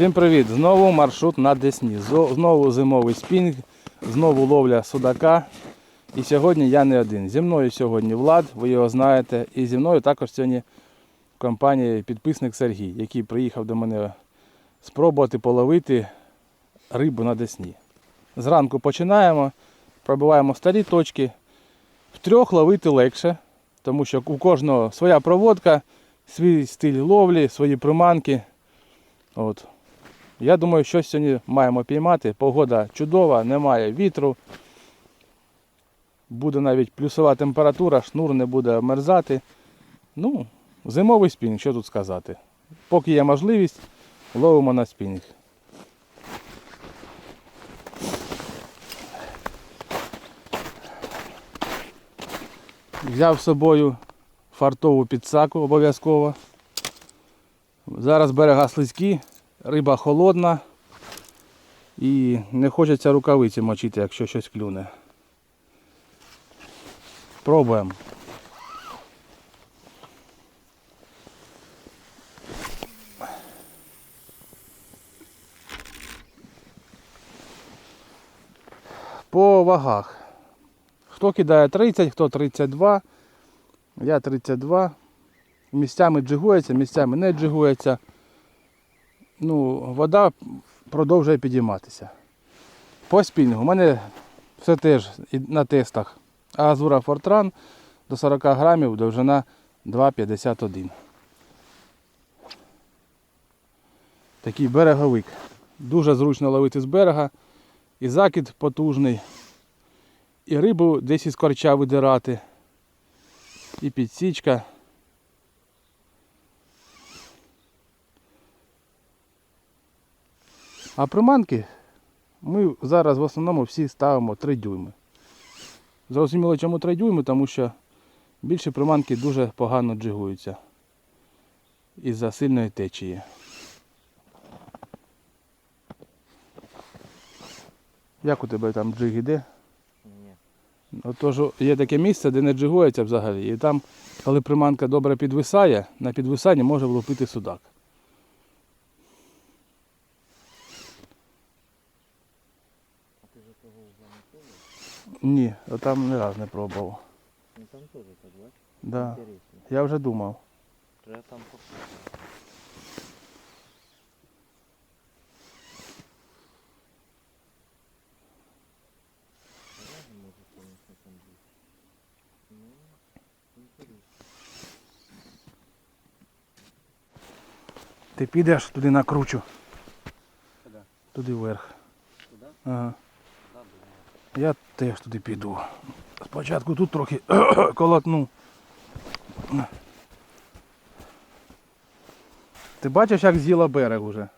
Всім привіт! Знову маршрут на Десні. Знову зимовий спінг, знову ловля судака. І сьогодні я не один. Зі мною сьогодні Влад, ви його знаєте. І зі мною також сьогодні компанія підписник Сергій, який приїхав до мене спробувати половити рибу на Десні. Зранку починаємо, пробиваємо старі точки. Втрьох ловити легше, тому що у кожного своя проводка, свій стиль ловлі, свої приманки. От. Я думаю, що сьогодні маємо піймати. Погода чудова, немає вітру. Буде навіть плюсова температура, шнур не буде обмерзати. Ну, зимовий спінг, що тут сказати. Поки є можливість, ловимо на спінг. Взяв з собою фартову підсаку обов'язково. Зараз берега слизькі, риба холодна і не хочеться рукавиці мочити, якщо щось клюне. Пробуємо. По вагах. Хто кидає 30, хто 32. Я 32. Місцями джигується, місцями не джигується. Ну, вода продовжує підійматися. По спінгу. У мене все теж на тестах. Азура Фортран до 40 грамів, довжина 2,51. Такий береговик. Дуже зручно ловити з берега. І закид потужний. І рибу десь із корча видирати. І підсічка. А приманки ми зараз в основному всі ставимо 3 дюйми. Зрозуміло, чому 3 дюйми, тому що більші приманки дуже погано джигуються із-за сильної течії. Як у тебе там джиг іде? Ні. Отож, є таке місце, де не джигується взагалі. І там, коли приманка добре підвисає, на підвисанні може влупити судак. А ти же того вже не пробував? Ні, там ні раз не пробував. Ну там теж так, бачиш? Да. Інтересно. Я вже думав. Треба там попробувати. Не. Ну. Ти підеш туди накручу, Куди? туди вверх. Туди? Ага. Я теж туди піду. Спочатку тут трохи колотну. Ти бачиш, як з'їла берег уже?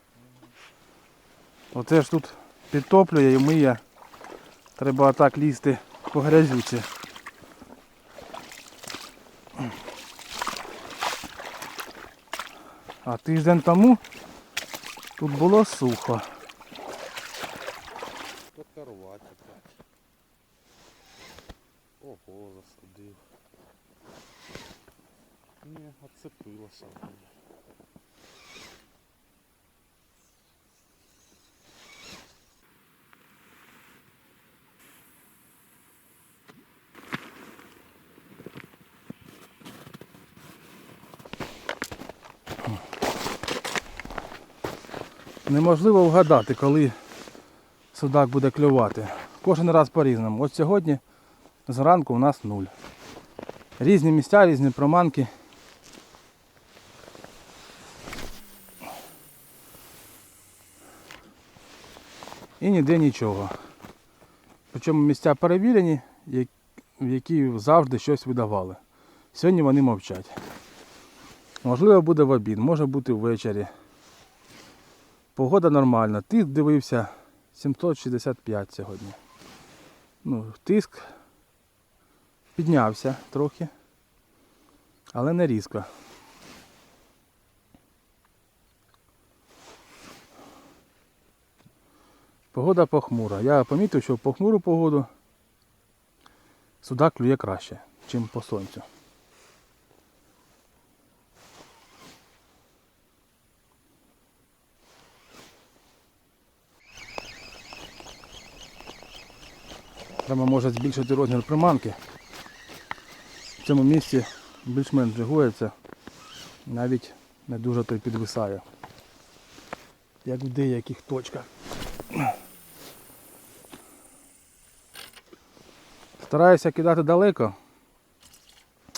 Оце ж тут підтоплює і миє. Треба отак лізти по грязюці. А тиждень тому тут було сухо. Тут карувати так. Ого, засадив. Не, отцепилося. вроде. Неможливо вгадати, коли судак буде клювати. Кожен раз по-різному. От сьогодні зранку у нас нуль. Різні місця, різні проманки. Ніде нічого. Причому місця перевірені, в які завжди щось видавали. Сьогодні вони мовчать. Можливо, буде в обід, може бути ввечері. Погода нормальна. Тиск дивився 765 сьогодні. Ну, тиск піднявся трохи, але не різко. Погода похмура. Я помітив, що в похмуру погоду сюди клює краще, ніж по сонцю. Треба може збільшити розмір приманки. В цьому місці більш-менш жигується, навіть не дуже той підвисає, як в деяких точках. Стараюся кидати далеко,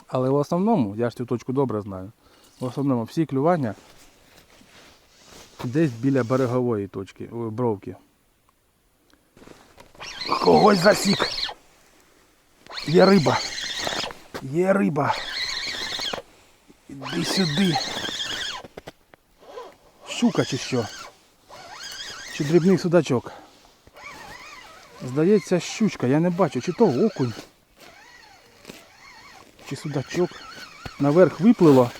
але в основному, я ж цю точку добре знаю, в основному всі клювання десь біля берегової точки, бровки. Когось засік. Є риба. Є риба. Іди сюди. Щука чи що? Чи дрібний судачок? Здається, щучка, я не бачу, чи то окунь, чи судачок. Наверх виплило,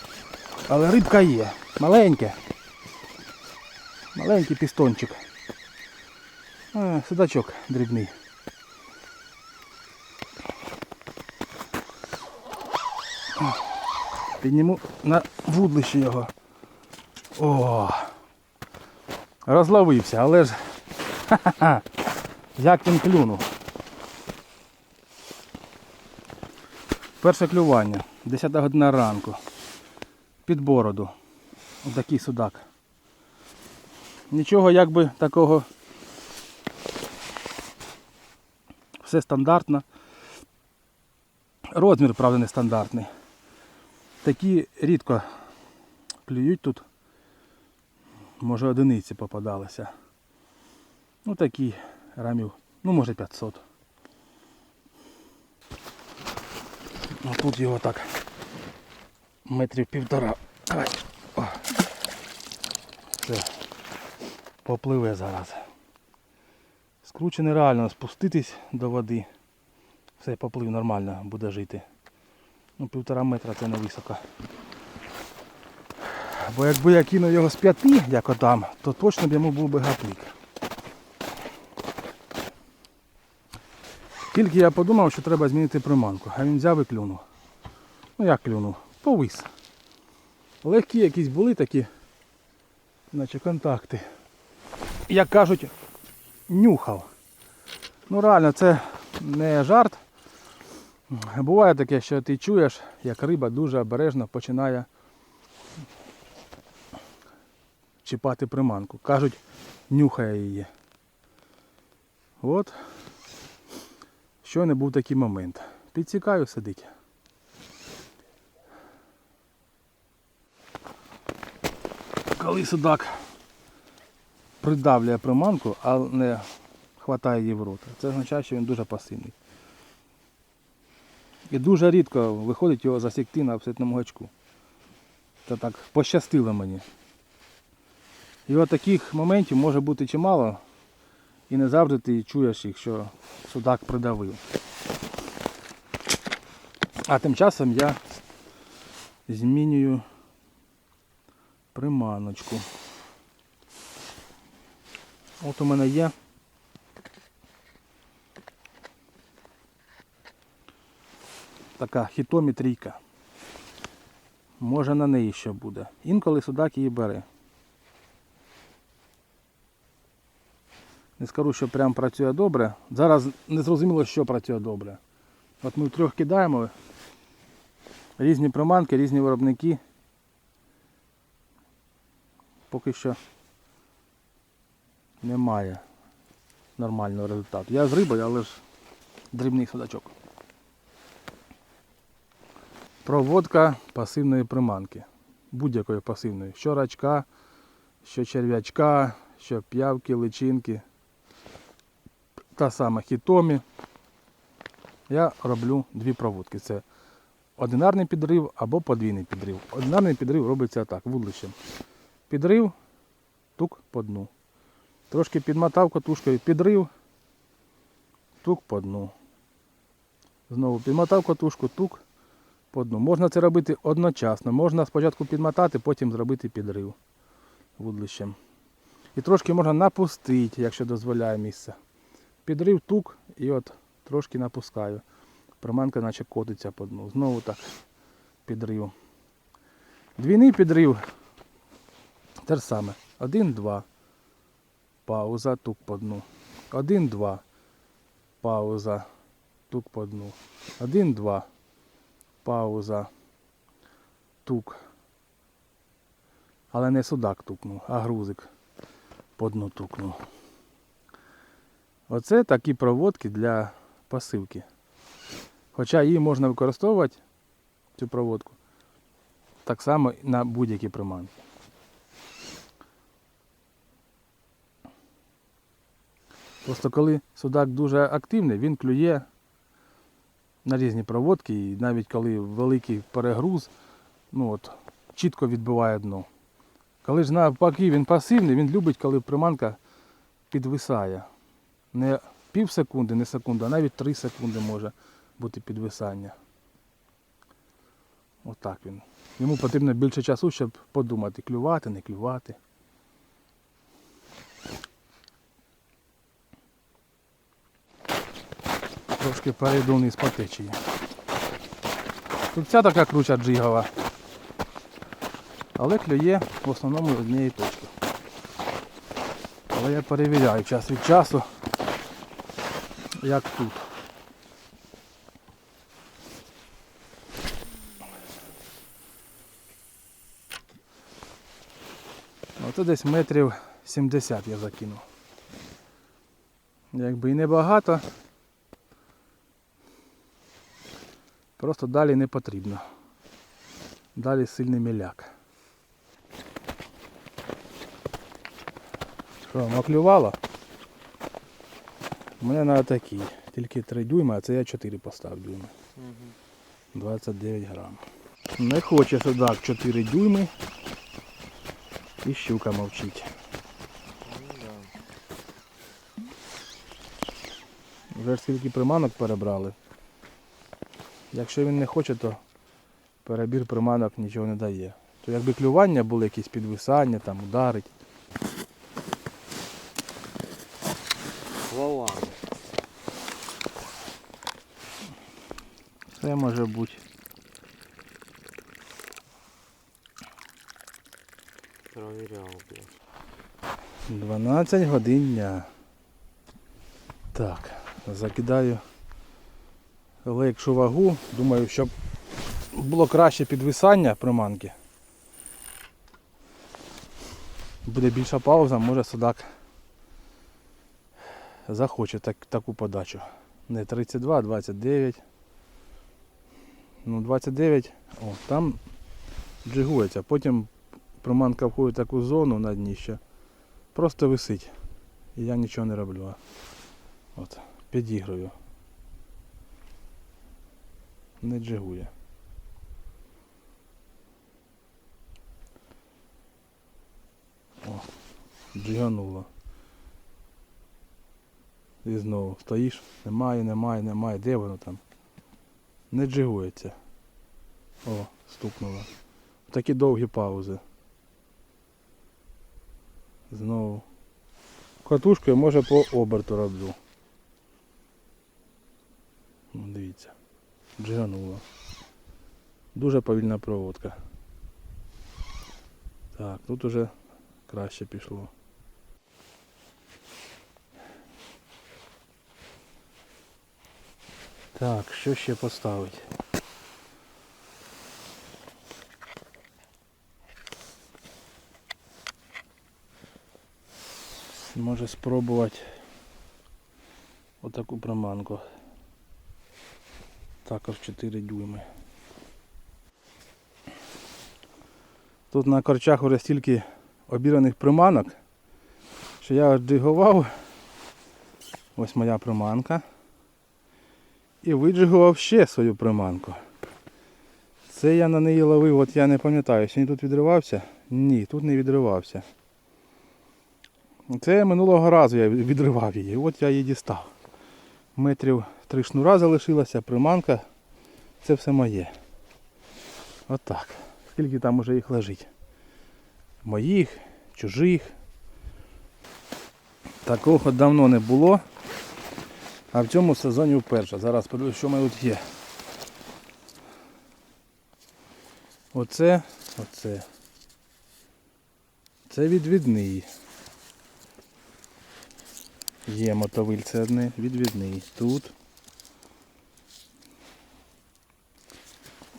але рибка є. Маленьке. Маленький пістончик. А, судачок дрібний. Підніму на вудлище його. О! Розловився, але ж. Ха-ха-ха! Як він клюнув. Перше клювання. 10 година ранку. Під бороду. Отакий судак. Нічого якби такого. Все стандартно. Розмір, правда, не стандартний. Такі рідко клюють тут. Може одиниці попадалися. Ну такі рамів, ну може 500. Ну тут його так метрів півтора. Ай. О. Все. Попливе зараз. Скручений реально спуститись до води. Все, поплив нормально буде жити. Ну півтора метра це не високо. Бо якби я кинув його з п'яти, як отам, то точно б йому був би гаплик. Тільки я подумав, що треба змінити приманку, а він взяв і клюнув. Ну як клюнув? Повис. Легкі якісь були такі, наче контакти. Як кажуть, нюхав. Ну реально, це не жарт. Буває таке, що ти чуєш, як риба дуже обережно починає чіпати приманку. Кажуть, нюхає її. От. Щойно був такий момент. Підсікаю сидить. Коли судак придавлює приманку, а не хватає її в рот, це означає, що він дуже пасивний. І дуже рідко виходить його засікти на абсолютному гачку. Це так пощастило мені. І от таких моментів може бути чимало. І не завжди ти чуєш їх, що судак придавив. А тим часом я змінюю приманочку. От у мене є така хітомі трійка. Може на неї ще буде. Інколи судак її бере. Не скажу, що прям працює добре. Зараз не зрозуміло, що працює добре. От ми трьох кидаємо. Різні приманки, різні виробники. Поки що немає нормального результату. Я з рибою, але ж дрібний судачок. Проводка пасивної приманки. Будь-якої пасивної. Що рачка, що черв'ячка, що п'явки, личинки. Та сама хітомі. Я роблю дві проводки. Це одинарний підрив або подвійний підрив. Одинарний підрив робиться так, вудлищем. Підрив, тук по дну. Трошки підмотав котушкою, підрив, тук по дну. Знову підмотав котушку, тук по дну. Можна це робити одночасно. Можна спочатку підмотати, потім зробити підрив вудлищем. І трошки можна напустити, якщо дозволяє місце. Підрив тук і от трошки напускаю. Приманка наче котиться по дну. Знову так підрив. Двійний підрив. Те ж саме. Один-два. Пауза, тук по дну. Один-два. Пауза. тук по дну. Один, два. Пауза. Тук. Але не судак тукнув, а грузик по дну тукнув. Оце такі проводки для пасивки. Хоча її можна використовувати, цю проводку, так само на будь-які приманки. Просто коли судак дуже активний, він клює на різні проводки, і навіть коли великий перегруз, ну от, чітко відбиває дно. Коли ж навпаки він пасивний, він любить, коли приманка підвисає. Не пів секунди, не секунду, а навіть 3 секунди може бути підвисання. Отак він. Йому потрібно більше часу, щоб подумати, клювати, не клювати. Трошки перейду вниз по течії. Тут ця така круча джигова. Але клює в основному однієї точки. Але я перевіряю час від часу, як тут. Оце десь метрів 70 я закинув. Якби і небагато. Просто далі не потрібно. Далі сильний міляк. Що, маклювало? У мене на такий. Тільки 3 дюйма, а це я 4 постав дюйма. 29 грам. Не хоче судак 4 дюйми. І щука мовчить. Вже скільки приманок перебрали. Якщо він не хоче, то перебір приманок нічого не дає. То якби клювання були якісь підвисання, там ударить. Це може бути. Провіряв, блядь. 12 годин дня. Так, закидаю легшу вагу. Думаю, щоб було краще підвисання приманки. Буде більша пауза, може судак захоче так, таку подачу. Не 32, а 29. Ну 29, о, там джигується. Потім приманка входить в таку зону на дні ще. Просто висить. І я нічого не роблю. От, підігрую. Не джигує. О, джигануло. І знову стоїш, немає, немає, немає. Де воно там? Не джигується. О, стукнуло. Такі довгі паузи. Знову. Катушкою може по оберту роблю. Ну, дивіться. Джигануло. Дуже повільна проводка. Так, тут уже краще пішло. Так, що ще поставити? Може спробувати отаку приманку. Також 4 дюйми. Тут на корчах вже стільки обіраних приманок, що я джигував. Ось моя приманка. І виджигував ще свою приманку. Це я на неї ловив, от я не пам'ятаю, він тут відривався? Ні, тут не відривався. Це минулого разу я відривав її, от я її дістав. Метрів три шнура залишилося, приманка. Це все моє. Отак. Скільки там уже їх лежить? Моїх, чужих. Такого давно не було. А в цьому сезоні вперше. Зараз подивлюсь, що мене тут є. Оце, оце. Це відвідний. Є мотовильце одне, відвідний. Тут.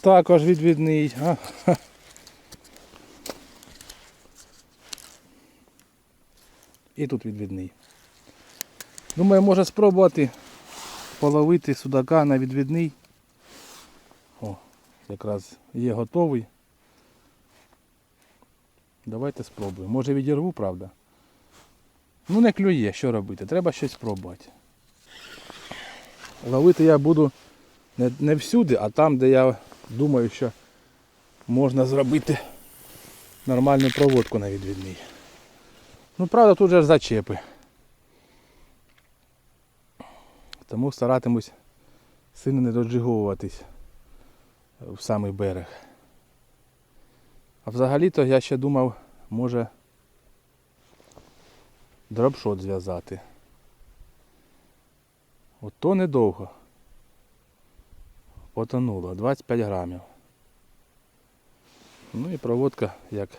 також відвідний. А. І тут відвідний. Думаю, може спробувати половити судака на відвідний. О, якраз є готовий. Давайте спробуємо. Може відірву, правда? Ну не клює, що робити, треба щось спробувати. Ловити я буду не, не всюди, а там, де я думаю, що можна зробити нормальну проводку на відвідний. Ну, правда, тут же зачепи. Тому старатимусь сильно не доджиговуватись в самий берег. А взагалі-то я ще думав, може дропшот зв'язати. От то недовго. Потонуло 25 грамів. Ну і проводка як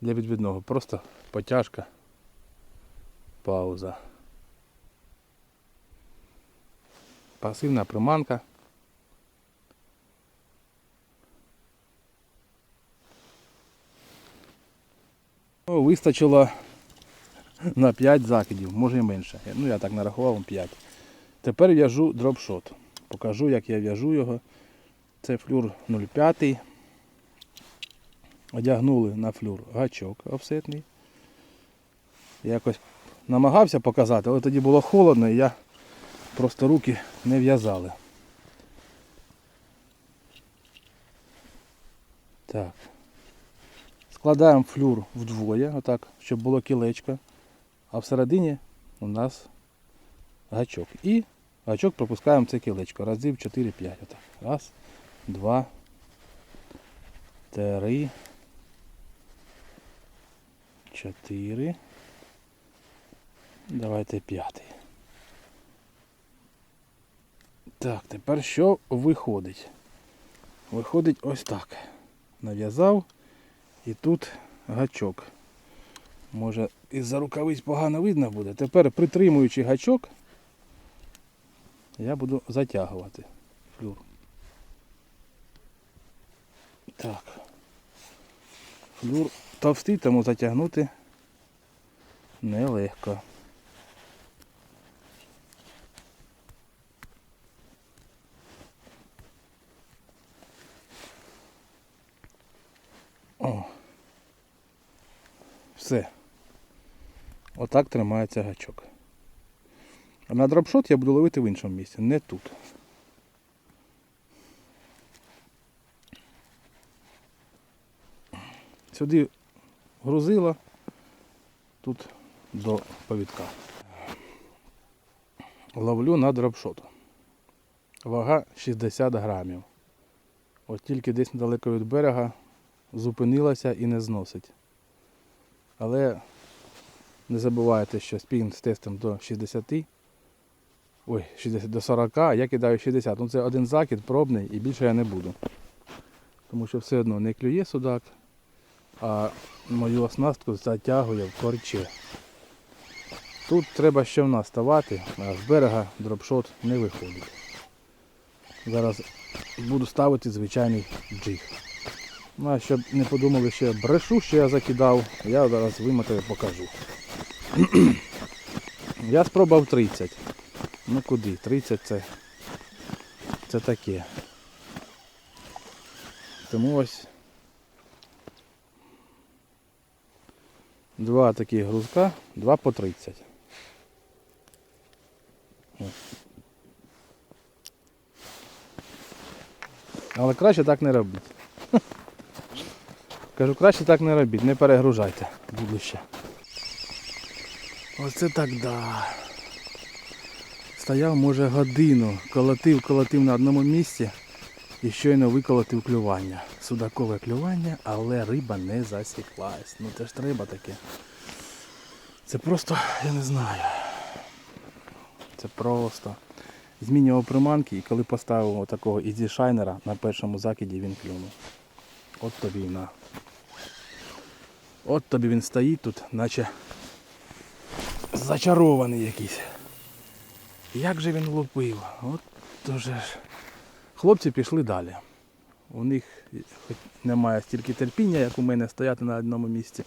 для відвідного. Просто потяжка, пауза. Пасивна приманка. Ну, вистачило на 5 закидів, може і менше. Ну я так нарахував 5. Тепер в'яжу дропшот. Покажу, як я в'яжу його. Це флюр 0,5. Одягнули на флюр гачок офсетний. Якось намагався показати, але тоді було холодно і я просто руки не в'язали. Так. Складаємо флюр вдвоє, отак, щоб було кілечко. А всередині у нас гачок. І гачок пропускаємо це кілечко. Разів 4-5. Отак. Раз, два, три, чотири. Давайте п'ятий. Так, тепер що виходить? Виходить ось так. Нав'язав і тут гачок. Може із-за рукавиць погано видно буде. Тепер притримуючи гачок, я буду затягувати флюр. Так. Флюр товстий, тому затягнути нелегко. О. Все. Отак тримається гачок. А на дропшот я буду ловити в іншому місці, не тут. Сюди грузила, тут до повідка. Ловлю на дропшот. Вага 60 грамів. От тільки десь недалеко від берега зупинилася і не зносить. Але не забувайте, що спінг з тестом до 60, ой, 60 до 40, а я кидаю 60. Ну це один закид пробний і більше я не буду. Тому що все одно не клює судак, а мою оснастку затягує в корчі. Тут треба ще в нас ставати, а з берега дропшот не виходить. Зараз буду ставити звичайний джиг. Ну, а щоб не подумали, що я брешу, що я закидав, я зараз вимотаю покажу. я спробував 30. Ну куди? 30 це, це таке. Тому ось два такі грузка, два по 30. О. Але краще так не робіть. Кажу, краще так не робіть, не перегружайте будуще. Оце так да. Стояв, може, годину, колотив, колотив на одному місці і щойно виколотив клювання. Судакове клювання, але риба не засіклась. Ну це ж треба таке. Це просто, я не знаю. Це просто. Змінював приманки і коли поставив такого ізі шайнера на першому закиді він клюнув. От тобі і на. От тобі він стоїть тут, наче зачарований якийсь. Як же він лупив? От дуже ж. Хлопці пішли далі. У них хоч немає стільки терпіння, як у мене, стояти на одному місці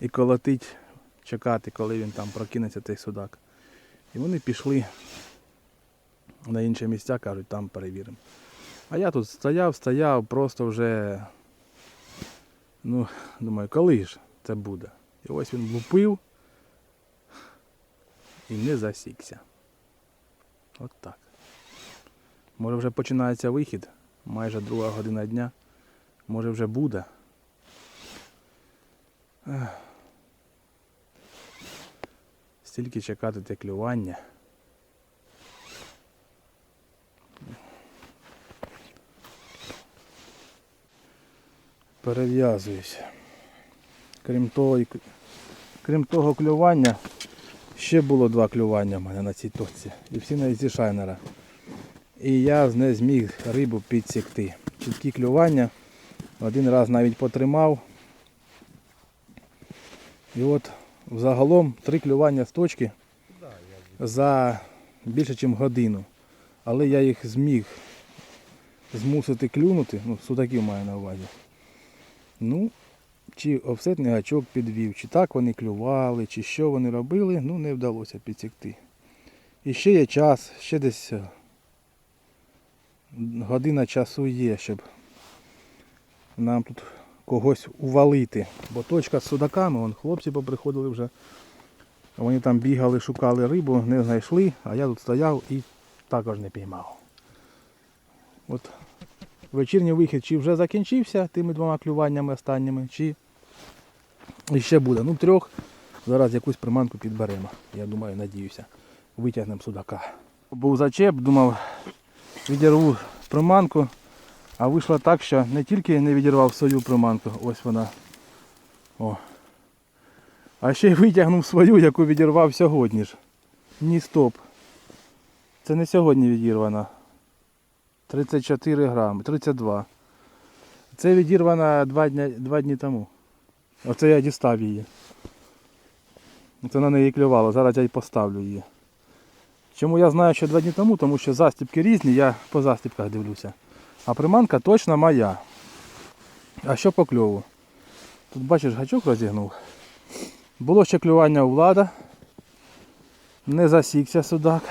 і колотить, чекати, коли він там прокинеться той судак. І вони пішли на інші місця, кажуть, там перевіримо. А я тут стояв, стояв, просто вже, ну, думаю, коли ж це буде? І ось він лупив і не засікся. От так. Може вже починається вихід, майже друга година дня. Може вже буде. Стільки чекати те клювання. Перев'язуюся. Крім того, крім того клювання, ще було два клювання в мене на цій точці. І всі на зі шайнера. І я не зміг рибу підсікти. Чіткі клювання. Один раз навіть потримав. І от загалом три клювання з точки за більше, ніж годину. Але я їх зміг змусити клюнути, ну, судаків маю на увазі. Ну, чи офсетний гачок підвів, чи так вони клювали, чи що вони робили, ну не вдалося підсікти. І ще є час, ще десь е, година часу є, щоб нам тут когось увалити. Бо точка з судаками, вон хлопці поприходили вже. Вони там бігали, шукали рибу, не знайшли, а я тут стояв і також не піймав. От вечірній вихід чи вже закінчився тими двома клюваннями останніми, чи ще буде. Ну, трьох. Зараз якусь приманку підберемо. Я думаю, надіюся. Витягнемо судака. Був зачеп, думав, відірву приманку, а вийшло так, що не тільки не відірвав свою приманку, ось вона. О. А ще й витягнув свою, яку відірвав сьогодні ж. Ні, стоп. Це не сьогодні відірвана. 34 грами, 32. Це відірвана два дні, два дні тому. Оце я дістав її. Це на неї клювало, зараз я й поставлю її. Чому я знаю, що два дні тому, тому що застібки різні, я по застібках дивлюся. А приманка точно моя. А що по кльову? Тут бачиш, гачок розігнув. Було ще клювання у влада. Не засікся судак.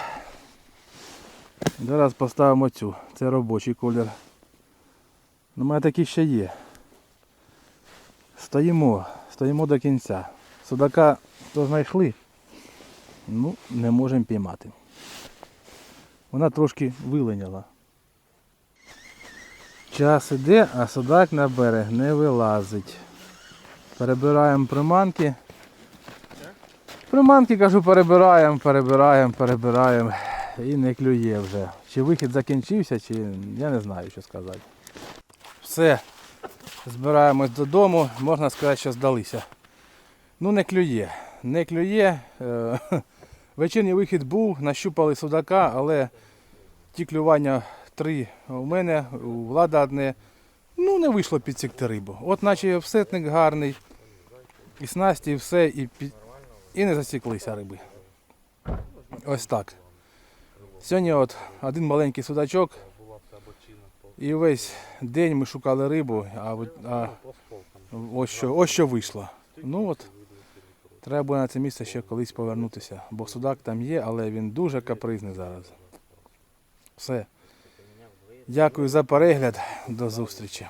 Зараз поставимо цю. Це робочий колір. У мене такі ще є. Стоїмо, стоїмо до кінця. Судака то знайшли, ну, не можемо піймати. Вона трошки виленяла. Час іде, а судак на берег не вилазить. Перебираємо приманки. Приманки, кажу, перебираємо, перебираємо, перебираємо. І не клює вже. Чи вихід закінчився, чи я не знаю, що сказати. Все, збираємось додому, можна сказати, що здалися. Ну не клює. Не клює. Е, Вечірній вихід був, нащупали судака, але ті клювання три у мене, у влада одне. Ну не вийшло підсікти рибу. От наче всетник гарний, і снасті, і все, і, під... і не засіклися риби. Ось так. Сьогодні от один маленький судачок. І весь день ми шукали рибу, а, а ось, що, ось що вийшло. Ну от, треба буде на це місце ще колись повернутися, бо судак там є, але він дуже капризний зараз. Все. Дякую за перегляд. До зустрічі.